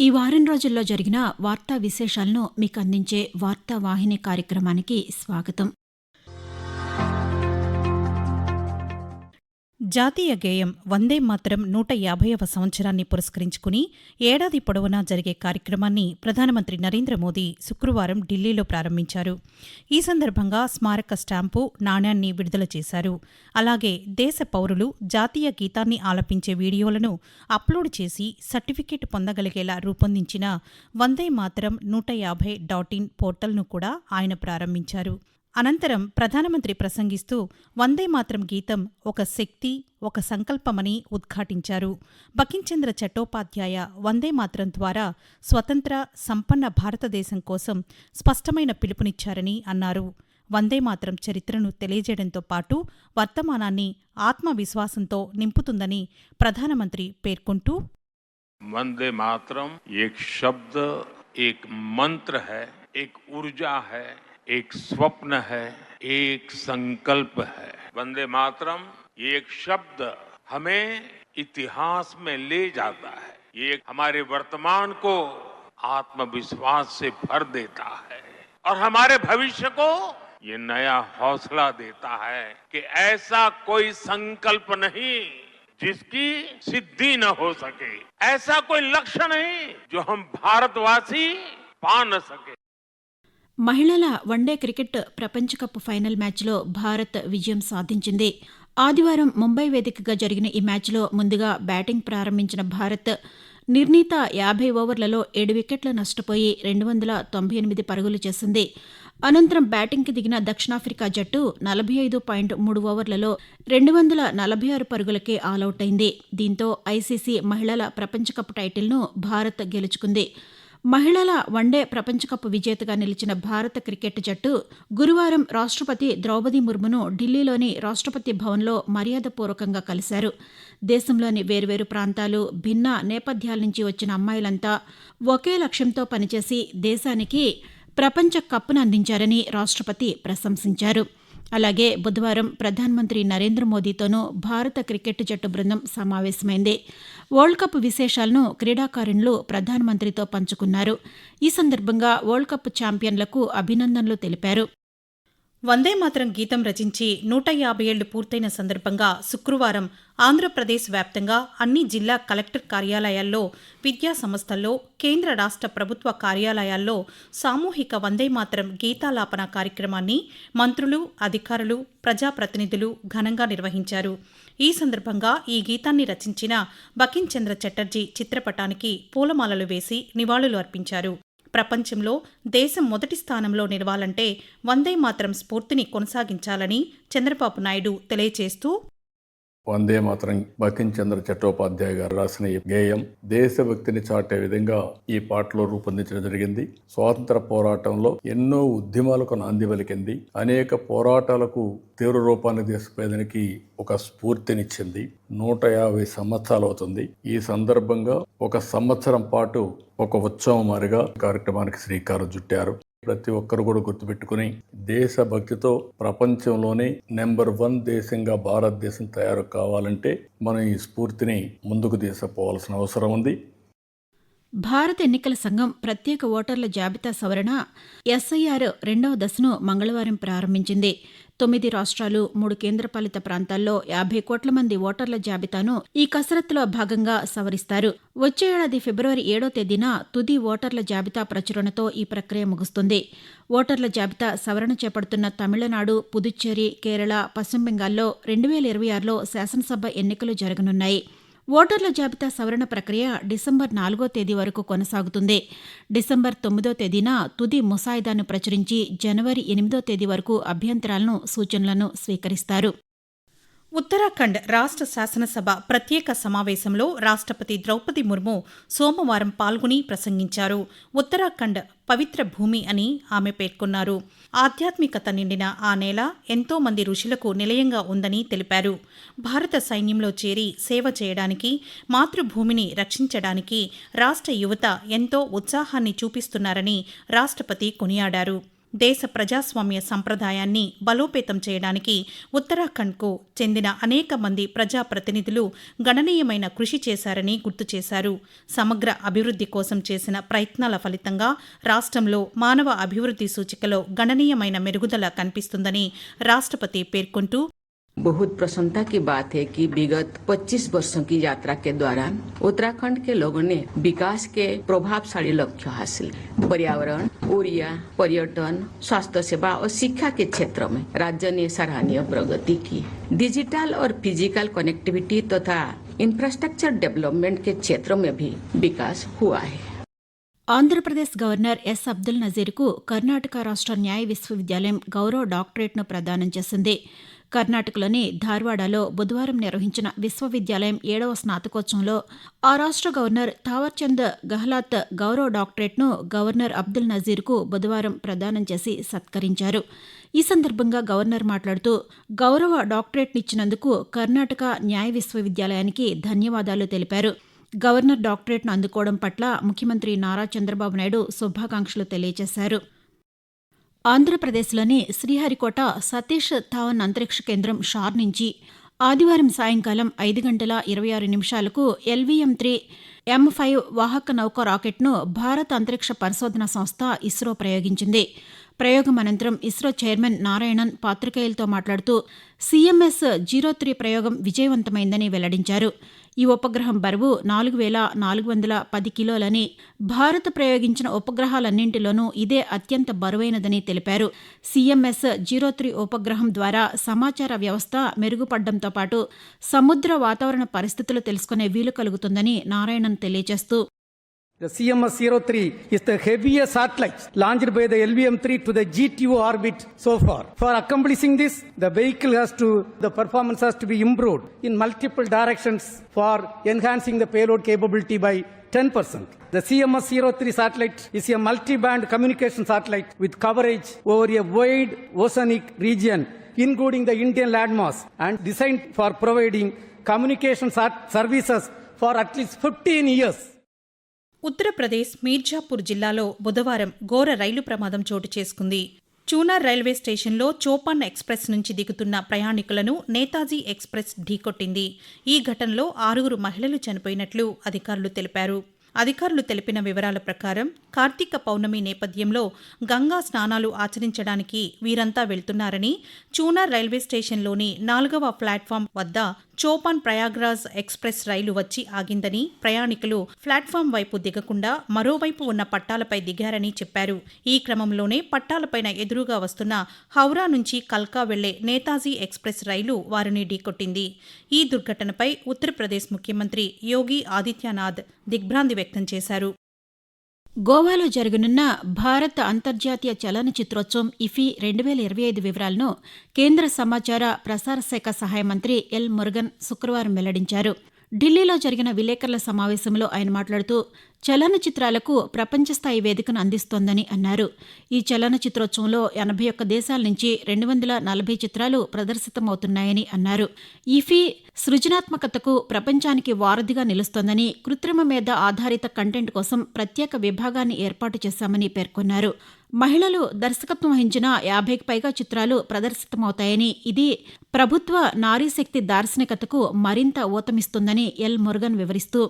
ఈ వారం రోజుల్లో జరిగిన వార్తా విశేషాలను మీకు అందించే వార్తా వాహిని కార్యక్రమానికి స్వాగతం. జాతీయ గేయం వందే మాత్రం నూట యాభైవ సంవత్సరాన్ని పురస్కరించుకుని ఏడాది పొడవునా జరిగే కార్యక్రమాన్ని ప్రధానమంత్రి నరేంద్ర మోదీ శుక్రవారం ఢిల్లీలో ప్రారంభించారు. ఈ సందర్భంగా స్మారక స్టాంపు నాణ్యాన్ని విడుదల చేశారు. అలాగే దేశ పౌరులు జాతీయ గీతాన్ని ఆలపించే వీడియోలను అప్లోడ్ చేసి సర్టిఫికేట్ పొందగలిగేలా రూపొందించిన వందే మాత్రం నూట యాభై డాట్ ఇన్ పోర్టల్ను కూడా ఆయన ప్రారంభించారు. అనంతరం ప్రధానమంత్రి ప్రసంగిస్తూ వందే మాత్రం గీతం ఒక శక్తి ఒక సంకల్పమని ఉద్ఘాటించారు. బకించంద్ర చట్టోపాధ్యాయ వందే మాత్రం ద్వారా స్వతంత్ర సంపన్న భారతదేశం కోసం స్పష్టమైన పిలుపునిచ్చారని అన్నారు. వందే మాత్రం చరిత్రను తెలియజేయడంతో పాటు వర్తమానాన్ని ఆత్మవిశ్వాసంతో నింపుతుందని ప్రధానమంత్రి పేర్కొంటూ వందే మాత్రం శబ్ద మంత్ర హై ఊర్జా హై एक स्वप्न है, एक संकल्प है। वंदे मातरम, ये एक शब्द हमें इतिहास में ले जाता है। ये हमारे वर्तमान को आत्मविश्वास से भर देता है और हमारे भविष्य को ये नया हौसला देता है कि ऐसा कोई संकल्प नहीं जिसकी सिद्धि न हो सके। ऐसा कोई लक्ष्य नहीं जो हम भारतवासी पा न सके। మహిళల వన్డే క్రికెట్ ప్రపంచ కప్ ఫైనల్ మ్యాచ్లో భారత్ విజయం సాధించింది. ఆదివారం ముంబై వేదికగా జరిగిన ఈ మ్యాచ్లో ముందుగా బ్యాటింగ్ ప్రారంభించిన భారత్ నిర్ణీత యాభై ఓవర్లలో ఏడు వికెట్ల నష్టపోయి రెండు వందల తొంభై ఎనిమిది పరుగులు చేసింది. అనంతరం బ్యాటింగ్కి దిగిన దక్షిణాఫ్రికా జట్టు నలభై ఐదు పాయింట్ మూడు ఓవర్లలో రెండు వందల నలభై ఆరు పరుగులకే ఆలౌట్ అయింది. దీంతో ఐసీసీ మహిళల ప్రపంచ కప్ టైటిల్ను భారత్ గెలుచుకుంది. మహిళల వన్డే ప్రపంచకప్ విజేతగా నిలిచిన భారత క్రికెట్ జట్టు గురువారం రాష్ట్రపతి ద్రౌపది ముర్మును ఢిల్లీలోని రాష్ట్రపతి భవన్లో మర్యాదపూర్వకంగా కలిశారు. దేశంలోని వేర్వేరు ప్రాంతాలు భిన్న నేపథ్యాల నుంచి వచ్చిన అమ్మాయిలంతా ఒకే లక్ష్యంతో పనిచేసి దేశానికి ప్రపంచ కప్పును అందించారని రాష్ట్రపతి ప్రశంసించారు. అలాగే బుధవారం ప్రధానమంత్రి నరేంద్ర మోదీతోనూ భారత క్రికెట్ జట్టు బృందం సమావేశమైంది. వరల్డ్ కప్ విశేషాలను క్రీడాకారుణులు ప్రధానమంత్రితో పంచుకున్నారు. ఈ సందర్భంగా వరల్డ్ కప్ ఛాంపియన్లకు అభినందనలు తెలిపారు. వందేమాతరం గీతం రచించి నూట యాభై ఏళ్ళు పూర్తయిన సందర్భంగా శుక్రవారం ఆంధ్రప్రదేశ్ వ్యాప్తంగా అన్ని జిల్లా కలెక్టర్ కార్యాలయాల్లో విద్యా సంస్థల్లో కేంద్ర రాష్ట్ర ప్రభుత్వ కార్యాలయాల్లో సామూహిక వందేమాతరం గీతాలాపన కార్యక్రమాన్ని మంత్రులు అధికారులు ప్రజాప్రతినిధులు ఘనంగా నిర్వహించారు. ఈ సందర్భంగా ఈ గీతాన్ని రచించిన బకించంద్ర చటర్జీ చిత్రపటానికి పూలమాలలు వేసి నివాళులు అర్పించారు. ప్రపంచంలో దేశం మొదటి స్థానంలో నిలవాలంటే వందే మాత్రం స్ఫూర్తిని కొనసాగించాలని చంద్రబాబు నాయుడు తెలియచేస్తూ వందే మాత్రం బకిం చంద్ర చట్టోపాధ్యాయ గారు రాసిన ఈ గేయం దేశభక్తిని చాటే విధంగా ఈ పాటలో రూపొందించడం జరిగింది. స్వాతంత్ర పోరాటంలో ఎన్నో ఉద్యమాలకు నాంది పలికింది. అనేక పోరాటాలకు తీవ్ర రూపాన్ని తీసుకుపోయేదానికి ఒక స్ఫూర్తినిచ్చింది. నూట యాభై సంవత్సరాలు అవుతుంది. ఈ సందర్భంగా ఒక సంవత్సరం పాటు ఒక ఉత్సవం మారిగా కార్యక్రమానికి శ్రీకారం చుట్టారు. ప్రతి ఒక్కరు కూడా గుర్తుపెట్టుకుని దేశభక్తితో ప్రపంచంలోనే నెంబర్ వన్ దేశంగా భారతదేశం తయారు కావాలంటే మనం ఈ స్ఫూర్తిని ముందుకు తీసుకుపోవాల్సిన అవసరం ఉంది. భారత ఎన్నికల సంఘం ప్రత్యేక ఓటర్ల జాబితా సవరణ ఎస్ఐఆర్ రెండవ దశను మంగళవారం ప్రారంభించింది. తొమ్మిది రాష్ట్రాలు మూడు కేంద్రపాలిత ప్రాంతాల్లో యాభై కోట్ల మంది ఓటర్ల జాబితాను ఈ కసరత్తులో భాగంగా సవరిస్తారు. వచ్చే ఏడాది ఫిబ్రవరి ఏడో తేదీన తుది ఓటర్ల జాబితా ప్రచురణతో ఈ ప్రక్రియ ముగుస్తుంది. ఓటర్ల జాబితా సవరణ చేపడుతున్న తమిళనాడు పుదుచ్చేరి కేరళ పశ్చిమ బెంగాల్లో రెండు వేల ఇరవై ఆరులో శాసనసభ ఎన్నికలు జరగనున్నాయి. ఓటర్ల జాబితా సవరణ ప్రక్రియ డిసెంబర్ నాలుగో తేదీ వరకు కొనసాగుతుంది. డిసెంబర్ తొమ్మిదో తేదీన తుది ముసాయిదాను ప్రచురించి జనవరి ఎనిమిదో తేదీ వరకు అభ్యంతరాలను సూచనలను స్వీకరిస్తారు. ఉత్తరాఖండ్ రాష్ట్ర శాసనసభ ప్రత్యేక సమావేశంలో రాష్ట్రపతి ద్రౌపది ముర్ము సోమవారం పాల్గొని ప్రసంగించారు. ఉత్తరాఖండ్ పవిత్ర భూమి అని ఆమె పేర్కొన్నారు. ఆధ్యాత్మికత నిండిన ఆ నేల ఎంతో మంది ఋషులకు నిలయంగా ఉందని తెలిపారు. భారత సైన్యంలో చేరి సేవ చేయడానికి మాతృభూమిని రక్షించడానికి రాష్ట్ర యువత ఎంతో ఉత్సాహాన్ని చూపిస్తున్నారని రాష్ట్రపతి కొనియాడారు. దేశ ప్రజాస్వామ్య సంప్రదాయాన్ని బలోపేతం చేయడానికి ఉత్తరాఖండ్కు చెందిన అనేక మంది ప్రజాప్రతినిధులు గణనీయమైన కృషి చేశారని గుర్తు చేశారు. సమగ్ర అభివృద్ధి కోసం చేసిన ప్రయత్నాల ఫలితంగా రాష్ట్రంలో మానవ అభివృద్ధి సూచికలో గణనీయమైన మెరుగుదల కనిపిస్తుందని రాష్ట్రపతి పేర్కొంటూ बहुत प्रसन्नता की बात है कि विगत 25 वर्षों की यात्रा के दौरान उत्तराखंड के लोगों ने विकास के प्रभावशाली लक्ष्य हासिल पर्यावरण, ऊर्जा, पर्यटन, स्वास्थ्य सेवा और शिक्षा के क्षेत्र में राज्य ने सराहनीय प्रगति की। डिजिटल और फ़िज़िकल कनेक्टिविटी तथा तो इंफ्रास्ट्रक्चर डेवलपमेंट के क्षेत्रों में भी विकास हुआ है। ఆంధ్రప్రదేశ్ గవర్నర్ ఎస్ అబ్దుల్ నజీర్కు కర్ణాటక రాష్ట్ర న్యాయ విశ్వవిద్యాలయం గౌరవ డాక్టరేట్ను ప్రదానం చేసింది. కర్ణాటకలోని ధార్వాడలో బుధవారం నిర్వహించిన విశ్వవిద్యాలయం ఏడవ స్నాతకోత్సవంలో ఆ రాష్ట్ర గవర్నర్ థావర్చంద్ గహ్లాత్ గౌరవ డాక్టరేట్ను గవర్నర్ అబ్దుల్ నజీర్కు బుధవారం ప్రదానం చేసి సత్కరించారు. ఈ సందర్భంగా గవర్నర్ మాట్లాడుతూ గౌరవ డాక్టరేట్నిచ్చినందుకు కర్ణాటక న్యాయ విశ్వవిద్యాలయానికి ధన్యవాదాలు తెలిపారు. గవర్నర్ డాక్టరేట్ను అందుకోవడం పట్ల ముఖ్యమంత్రి నారా చంద్రబాబు నాయుడు శుభాకాంక్షలు తెలియజేశారు. ఆంధ్రప్రదేశ్లోని శ్రీహరికోట సతీష్ ధావన్ అంతరిక్ష కేంద్రం షార్ నుంచి ఆదివారం సాయంకాలం ఐదు గంటల ఇరవై ఆరు నిమిషాలకు ఎల్వీఎం త్రీ ఎం ఫైవ్ వాహక నౌక రాకెట్ను భారత అంతరిక్ష పరిశోధన సంస్థ ఇస్రో ప్రయోగించింది. ప్రయోగం అనంతరం ఇస్రో చైర్మన్ నారాయణన్ పాత్రికేయులతో మాట్లాడుతూ సీఎంఎస్ జీరో త్రీ ప్రయోగం విజయవంతమైందని వెల్లడించారు. ఈ ఉపగ్రహం బరువు నాలుగు వేల నాలుగు వందల పది కిలోలని భారత్ ప్రయోగించిన ఉపగ్రహాలన్నింటిలోనూ ఇదే అత్యంత బరువైనదని తెలిపారు. సీఎంఎస్ జీరో త్రీ ఉపగ్రహం ద్వారా సమాచార వ్యవస్థ మెరుగుపడడంతో పాటు సముద్ర వాతావరణ పరిస్థితులు తెలుసుకునే వీలు కలుగుతుందని నారాయణన్ తెలియజేస్తూ The CMS-03 is the heaviest satellite launched by the LVM-3 to the GTO orbit so far. For accomplishing this, the vehicle has to, the performance has to be improved in multiple directions for enhancing the payload capability by 10%. The CMS-03 satellite is a multi-band communication satellite with coverage over a wide oceanic region, including the Indian landmass, and designed for providing communication services for at least 15 years. Uttar Pradesh Mirzapur జిల్లాలో బుధవారం ఘోర రైలు ప్రమాదం చోటు చేసుకుంది. చూనార్ railway స్టేషన్లో చోపాన్ express నుంచి దిగుతున్న ప్రయాణికులను నేతాజీ ఎక్స్ప్రెస్ ఢీకొట్టింది. ఈ ఘటనలో ఆరుగురు మహిళలు చనిపోయినట్లు అధికారులు తెలిపారు. అధికారులు తెలిపిన వివరాల ప్రకారం కార్తీక పౌర్ణమి నేపథ్యంలో గంగా స్నానాలు ఆచరించడానికి వీరంతా వెళ్తున్నారని చూనార్ రైల్వే స్టేషన్లోని నాలుగవ ప్లాట్ఫామ్ వద్ద చోపాన్ ప్రయాగ్రాజ్ ఎక్స్ప్రెస్ రైలు వచ్చి ఆగిందని ప్రయాణికులు ప్లాట్ఫామ్ వైపు దిగకుండా మరోవైపు ఉన్న పట్టాలపై దిగారని చెప్పారు. ఈ క్రమంలోనే పట్టాలపైన ఎదురుగా వస్తున్న హౌరా నుంచి కల్కా వెళ్ళే నేతాజీ ఎక్స్ప్రెస్ రైలు వారిని ఢీకొట్టింది. ఈ దుర్ఘటనపై ఉత్తరప్రదేశ్ ముఖ్యమంత్రి యోగి ఆదిత్యనాథ్ దిగ్భ్రాంతి వ్యక్తం చేశారు. గోవాలో జరగనున్న భారత అంతర్జాతీయ చలనచిత్రోత్సవం ఇఫీ రెండు వేల ఇరవై ఐదు వివరాలను కేంద్ర సమాచార ప్రసార శాఖ సహాయ మంత్రి ఎల్ మురుగన్ శుక్రవారం వెల్లడించారు. ఢిల్లీలో జరిగిన విలేకరుల సమావేశంలో ఆయన మాట్లాడుతూ చలనచిత్రాలకు ప్రపంచస్థాయి వేదికను అందిస్తోందని అన్నారు. ఈ చలనచిత్రోత్సవంలో ఎనభై ఒక్క దేశాల నుంచి రెండు వందల నలభై చిత్రాలు ప్రదర్శితమవుతున్నాయని అన్నారు. ఈఫీ సృజనాత్మకతకు ప్రపంచానికి వారధిగా నిలుస్తోందని కృత్రిమ మీద ఆధారిత కంటెంట్ కోసం ప్రత్యేక విభాగాన్ని ఏర్పాటు చేశామని పేర్కొన్నారు. మహిళలు దర్శకత్వం వహించిన యాభైకి పైగా చిత్రాలు ప్రదర్శితమవుతాయని ఇది ప్రభుత్వ నారీశక్తి దార్శనికతకు మరింత ఊతమిస్తుందని ఎల్ మురుగన్ వివరిస్తూ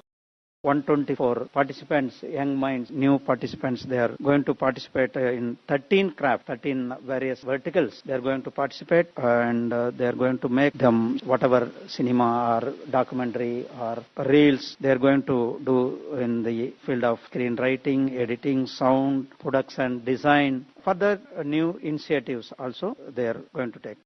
124 participants, young minds, new participants. They are going to participate uh, in 13 craft, 13 various verticals. They are going to participate and uh, they are going to make them whatever cinema or documentary or reels. They are going to do in the field of screenwriting, editing, sound, production, design. Further new initiatives also they are going to take.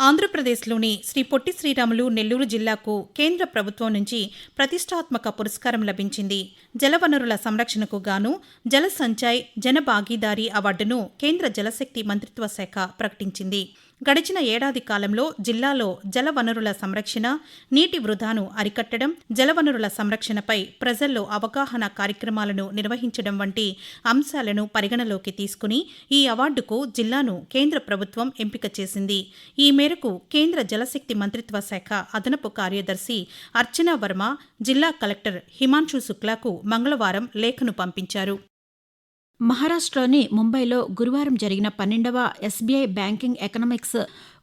ఆంధ్రప్రదేశ్లోని శ్రీ పొట్టి శ్రీరాములు నెల్లూరు జిల్లాకు కేంద్ర ప్రభుత్వం నుంచి ప్రతిష్టాత్మక పురస్కారం లభించింది. జలవనరుల సంరక్షణకు గాను జల సంచాయ్ జన భాగీదారీ అవార్డును కేంద్ర జలశక్తి మంత్రిత్వ శాఖ ప్రకటించింది. గడిచిన ఏడాది కాలంలో జిల్లాలో జలవనరుల సంరక్షణ నీటి వృధాను అరికట్టడం జలవనరుల సంరక్షణపై ప్రజల్లో అవగాహన కార్యక్రమాలను నిర్వహించడం వంటి అంశాలను పరిగణలోకి తీసుకుని ఈ అవార్డుకు జిల్లాను కేంద్ర ప్రభుత్వం ఎంపిక చేసింది. ఈ మేరకు కేంద్ర జలశక్తి మంత్రిత్వ శాఖ అదనపు కార్యదర్శి అర్చనా వర్మ జిల్లా కలెక్టర్ హిమాంశు శుక్లాకు మంగళవారం లేఖను పంపించారు. మహారాష్ట్రలోని ముంబైలో గురువారం జరిగిన పన్నెండవ ఎస్బీఐ బ్యాంకింగ్ ఎకనామిక్స్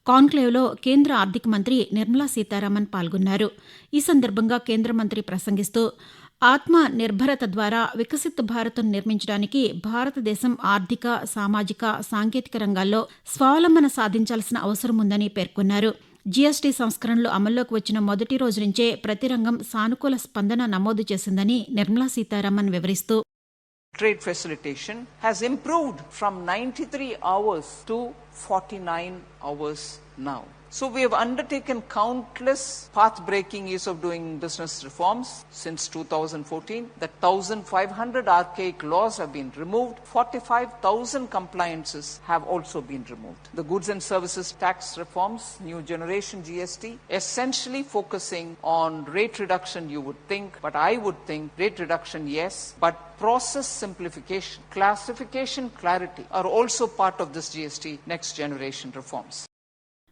కాన్క్లేవ్లో కేంద్ర ఆర్థిక మంత్రి నిర్మలా సీతారామన్ పాల్గొన్నారు. ఈ సందర్భంగా కేంద్ర మంత్రి ప్రసంగిస్తూ ఆత్మ నిర్భరత ద్వారా వికసిత్ భారత్ను నిర్మించడానికి భారతదేశం ఆర్థిక సామాజిక సాంకేతిక రంగాల్లో స్వావలంబన సాధించాల్సిన అవసరం ఉందని పేర్కొన్నారు. జీఎస్టీ సంస్కరణలు అమల్లోకి వచ్చిన మొదటి రోజు నుంచే ప్రతి రంగం సానుకూల స్పందన నమోదు చేసిందని నిర్మలా సీతారామన్ వివరిస్తూ trade facilitation has improved from 93 hours to 49 hours now. So we have undertaken countless path-breaking years of doing business reforms since 2014. The 1,500 archaic laws have been removed. 45,000 compliances have also been removed. The goods and services tax reforms, new generation GST, essentially focusing on rate reduction, you would think, but I would think rate reduction, yes, but process simplification, classification, clarity are also part of this GST next generation reforms.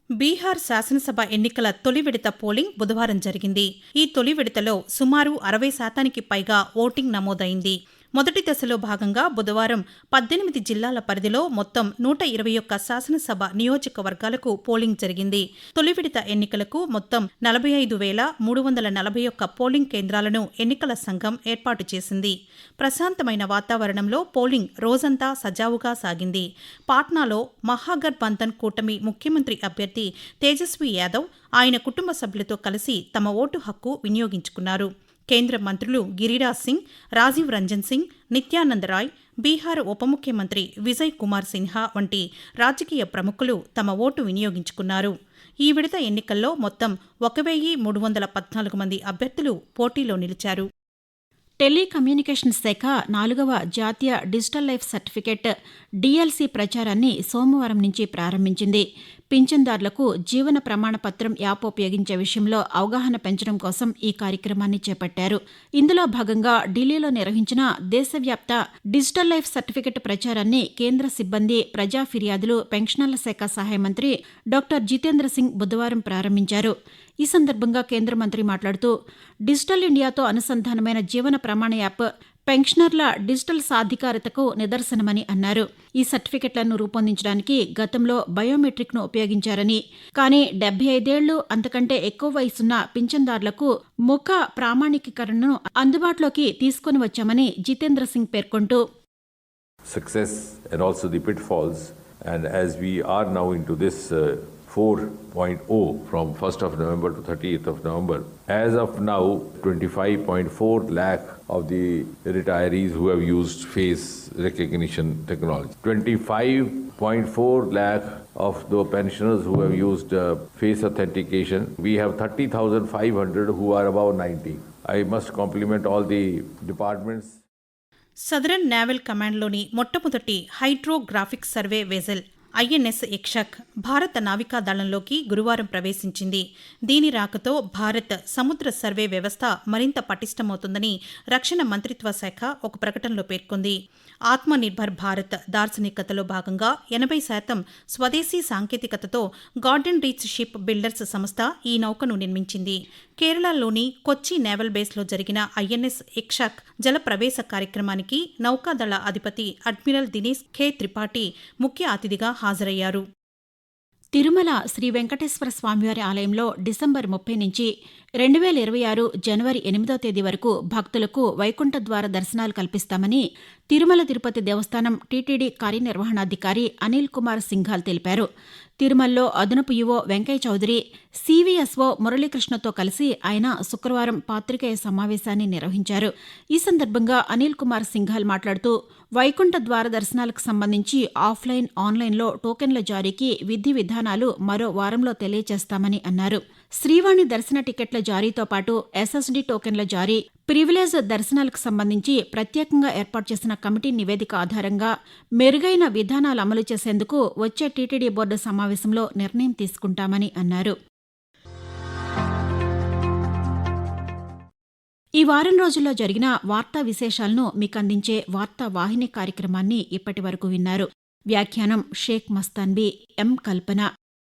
Bihar శాసనసభ ఎన్నికల తొలి విడత polling బుధవారం జరిగింది. ఈ తొలి విడతలో సుమారు అరవై శాతానికి పైగా ఓటింగ్ నమోదైంది. మొదటి దశలో భాగంగా బుధవారం పద్దెనిమిది జిల్లాల పరిధిలో మొత్తం నూట ఇరవై ఒక్క శాసనసభ నియోజకవర్గాలకు పోలింగ్ జరిగింది. తొలి విడత ఎన్నికలకు మొత్తం నలభై ఐదు వేల మూడు వందల నలభై ఒక్క పోలింగ్ కేంద్రాలను ఎన్నికల సంఘం ఏర్పాటు చేసింది. ప్రశాంతమైన వాతావరణంలో పోలింగ్ రోజంతా సజావుగా సాగింది. పాట్నాలో మహాగర్బంధన్ కూటమి ముఖ్యమంత్రి అభ్యర్థి తేజస్వి యాదవ్ ఆయన కుటుంబ సభ్యులతో కలిసి తమ ఓటు హక్కు వినియోగించుకున్నారు. కేంద్ర మంత్రులు గిరిరాజ్ సింగ్ రాజీవ్ రంజన్ సింగ్ నిత్యానంద్ రాయ్ బీహార్ ఉప ముఖ్యమంత్రి విజయ్ కుమార్ సిన్హా వంటి రాజకీయ ప్రముఖులు తమ ఓటు వినియోగించుకున్నారు. ఈ విడత ఎన్నికల్లో మొత్తం ఒక వెయ్యి మూడు వందల పద్నాలుగు మంది అభ్యర్థులు పోటీలో నిలిచారు. టెలికమ్యూనికేషన్ శాఖ నాలుగవ జాతీయ డిజిటల్ లైఫ్ సర్టిఫికెట్ డిఎల్సి ప్రచారాన్ని సోమవారం నుంచి ప్రారంభించింది. పింఛన్దారులకు జీవన ప్రమాణ పత్రం యాప్ ఉపయోగించే విషయంలో అవగాహన పెంచడం కోసం ఈ కార్యక్రమాన్ని చేపట్టారు. ఇందులో భాగంగా ఢిల్లీలో నిర్వహించిన దేశవ్యాప్త డిజిటల్ లైఫ్ సర్టిఫికెట్ ప్రచారాన్ని కేంద్ర సిబ్బంది ప్రజా ఫిర్యాదులు పెన్షనర్ల శాఖ సహాయ మంత్రి డాక్టర్ జితేంద్ర సింగ్ బుధవారం ప్రారంభించారు. ఈ సందర్భంగా కేంద్ర మంత్రి మాట్లాడుతూ డిజిటల్ ఇండియాతో అనుసంధానమైన జీవన ప్రమాణ యాప్ పెన్షనర్ల డిజిటల్ సాధికారతకు నిదర్శనమని అన్నారు. ఈ సర్టిఫికెట్లను రూపొందించడానికి గతంలో బయోమెట్రిక్ను ఉపయోగించారని. కానీ డెబ్బై ఐదేళ్ళు అంతకంటే ఎక్కువ వయసున్న పింఛన్దారులకు ముఖ ప్రామాణికీకరణను అందుబాటులోకి తీసుకొని వచ్చామని జితేంద్ర సింగ్ పేర్కొంటూ. Success also the pit falls And as we are now into this uh, 4.0 from 1st of November to 30th of November, as of now, 25.4 lakh of the retirees who have used face recognition technology, 25.4 lakh of the pensioners who have used uh, face authentication. We have 30,500 who are above 90. I must compliment all the departments. Southern naval కమాండ్లోని మొట్టమొదటి hydrographic survey vessel INS Ikshak భారత నావికా దళంలోకి గురువారం ప్రవేశించింది. దీని రాకతో భారత్ సముద్ర survey వ్యవస్థ మరింత పటిష్టమవుతుందని రక్షణ మంత్రిత్వ శాఖ ఒక ప్రకటనలో పేర్కొంది. ఆత్మనిర్భర్ భారత్ దార్శనికతలో భాగంగా ఎనభై శాతం స్వదేశీ సాంకేతికతతో గార్డెన్ రీచ్ షిప్ బిల్డర్స్ సంస్థ ఈ నౌకను నిర్మించింది. కేరళలోని కొచ్చి నేవల్ బేస్లో జరిగిన ఐఎన్ఎస్ ఇక్షక్ జల ప్రవేశ కార్యక్రమానికి నౌకాదళ అధిపతి అడ్మిరల్ దినేష్ ఖే త్రిపాఠి ముఖ్య అతిథిగా హాజరయ్యారు. తిరుమల శ్రీ వెంకటేశ్వర స్వామివారి ఆలయంలో డిసెంబర్ ముప్పై నుంచి రెండు వేల ఇరవై ఆరు జనవరి ఎనిమిదో తేదీ వరకు భక్తులకు వైకుంఠ ద్వార దర్శనాలు కల్పిస్తామని తిరుమల తిరుపతి దేవస్థానం టీటీడీ కార్యనిర్వహణాధికారి అనిల్ కుమార్ సింఘాల్ తెలిపారు. తిరుమలలో అదనపు యువో వెంకయ్య చౌదరి సివిఎస్ఓ మురళీకృష్ణతో కలిసి ఆయన శుక్రవారం పాత్రికేయ సమావేశాన్ని నిర్వహించారు. ఈ సందర్భంగా అనిల్ కుమార్ సింఘాల్ మాట్లాడుతూ వైకుంఠ ద్వార దర్శనాలకు సంబంధించి ఆఫ్లైన్ ఆన్లైన్లో టోకెన్ల జారీకి విధి విధానాలు మరో వారంలో తెలియజేస్తామని అన్నారు. శ్రీవాణి దర్శన టికెట్ల జారీతో పాటు ఎస్ఎస్డి టోకెన్ల జారీ ప్రివిలేజ్ దర్శనాలకు సంబంధించి ప్రత్యేకంగా ఏర్పాటు చేసిన కమిటీ నివేదిక ఆధారంగా మెరుగైన విధానాలు అమలు చేసేందుకు వచ్చే టీటీడీ బోర్డు సమావేశంలో నిర్ణయం తీసుకుంటామని అన్నారు. ఈ వారం రోజుల్లో జరిగిన వార్తా విశేషాలను మీకు అందించే వార్తా వాహిని కార్యక్రమాన్ని ఇప్పటి వరకు విన్నారు. వ్యాఖ్యానం షేక్ మస్తాన్బీ ఎం కల్పన